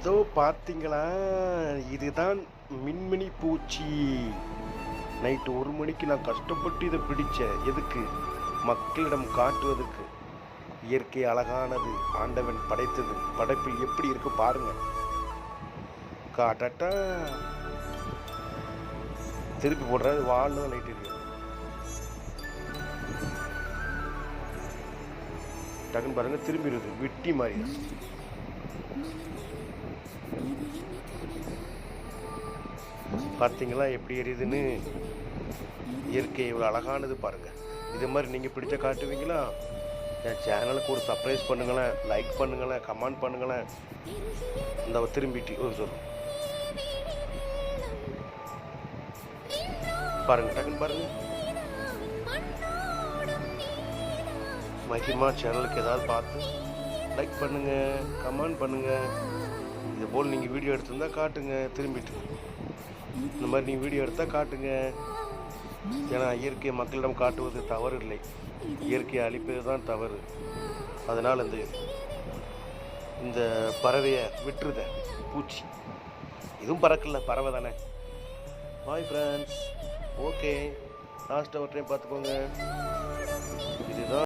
இதோ பார்த்தீங்களா? இதுதான் மின்மினி பூச்சி. நைட்டு ஒரு மணிக்கு நான் கஷ்டப்பட்டு இதை பிடித்தேன் எதுக்கு? மக்களிடம் காட்டுவதற்கு. இயற்கை அழகானது ஆண்டவன் படைத்தது. படைப்பில் எப்படி இருக்கு பாருங்க. காட்டட்டா. திருப்பி போடுறது வாழ்னு லைட் இருக்கு டக்குன்னு பாருங்க திரும்பிடுது. வெட்டி மாதிரி பார்த்தீங்களா? எப்படி எரியுதுன்னு? இயற்கை இவ்வளோ அழகானது பாருங்கள் இது மாதிரி நீங்கள் பிடிச்ச காட்டுவீங்களா? என் சேனலுக்கு ஒரு சர்ப்ரைஸ் பண்ணுங்களேன். லைக் பண்ணுங்களேன். கமெண்ட் பண்ணுங்களேன். இந்த திரும்பிட்டு ஒரு சொல் பாருங்க டக்குன்னு பாருங்கள் மகிமா சேனலுக்கு ஏதாவது பார்த்து லைக் பண்ணுங்கள் கமெண்ட் பண்ணுங்கள் போல் நீங்கள் வீடியோ எடுத்திருந்தா காட்டுங்க திரும்பிட்டு. இந்த மாதிரி நீங்கள் வீடியோ எடுத்தால் காட்டுங்க. ஏன்னா இயற்கையை மக்களிடம் காட்டுவது தவறு இல்லை இயற்கையை அழிப்பது தான் தவறு. அதனால் இந்த இந்த பறவையை விட்டுருத பூச்சி. இதுவும் பறக்கல பறவை தானே. பாய் ஃப்ரெண்ட்ஸ் ஓகே லாஸ்ட்டாக ஒரு டைம் பார்த்துக்கோங்க.